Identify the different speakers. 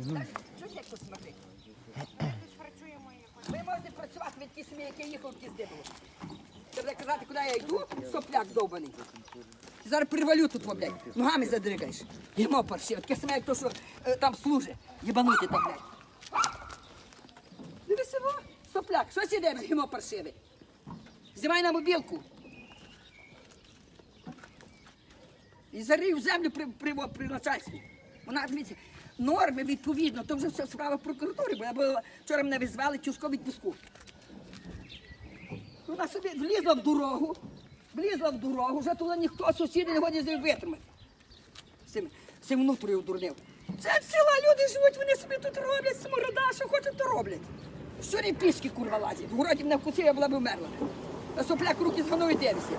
Speaker 1: Знімаю.
Speaker 2: Чого як посмотри? Ви можете працювати від ті самі, які їхав в кізди було. Ти казати, куди я йду, сопляк довбаний. Ти зараз привалю тут, во, блядь, ногами задригаєш. Йому паршиво, таке саме, як то, що е, там служить. Єбанути там, блядь. Дивися, во, сопляк, що сіде, йому паршиве? Знімай на мобілку. І зарив землю при, при, при начальстві. Вона, дивіться, норми відповідно, то вже все справа прокуратури, бо я була, вчора мене визвали тяжко відпуску. Вона собі влізла в дорогу, влізла в дорогу, вже туди ніхто сусіди не годні з нею витримати. З цим, з цим внутрію дурнив. Це села люди живуть, вони собі тут роблять, сморода, що хочуть, то роблять. Щорі пішки курва лазять. В городі мене вкусив, я була б вмерла. Сопляк руки згонув і дивився.